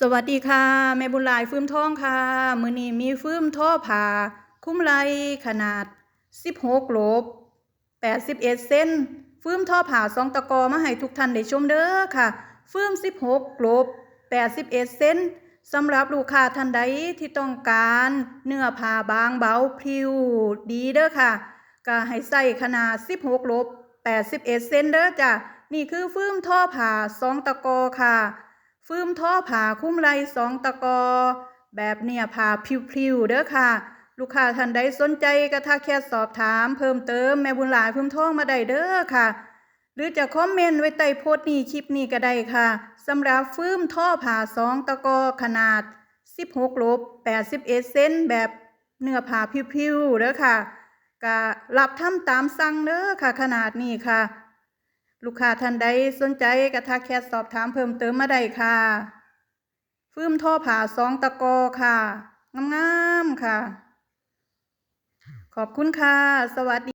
สวัสดีค่ะแม่บุญหลายฟื้มทองค่ะ มือนี้มีฟื้มท่อผ่า คุ้มไหลขนาด 16โหลบ81เซนฟื้มท่อผ่าสองตะกอมาให้ทุกท่านได้ชมเด้อค่ะ ฟื้ม 16โหลบ81เซนสำหรับลูกค้าท่านใดที่ต้องการเนื้อผ้าบางเบาพริ้วดีเด้อค่ะก็ให้ใส่ขนาด 16โหลบ81 เซนเด้อจ้ะนี่คือฟื้มท่อผ่าสองตะกอค่ะ ฟื้มท่อผ่าคุ้มไหลสองตะกอ แบบเนี่ยผ่าพริ้วๆเด้อค่ะ ลูกค้าท่านใดสนใจก็ทักแค่สอบถามเพิ่มเติมแม่บุญหลายพื้มท่องมาได้เด้อค่ะ หรือจะคอมเมนต์ไว้ใต้โพสต์นี้คลิปนี้ก็ได้ค่ะสำหรับฟื้มท่อผ่าสองตะกอขนาด 16ลบ81เซนแบบเนื้อผ่าพิ้วๆเด้อค่ะก็รับทำตามสั่งเด้อค่ะ ขนาดนี้ค่ะ ลูกค้าท่านใดสนใจกระทักแคสสอบถามเพิ่มเติมมาได้ค่ะ ฟืมท่อผ่าสองตะกอค่ะงามๆค่ะ ขอบคุณค่ะ สวัสดี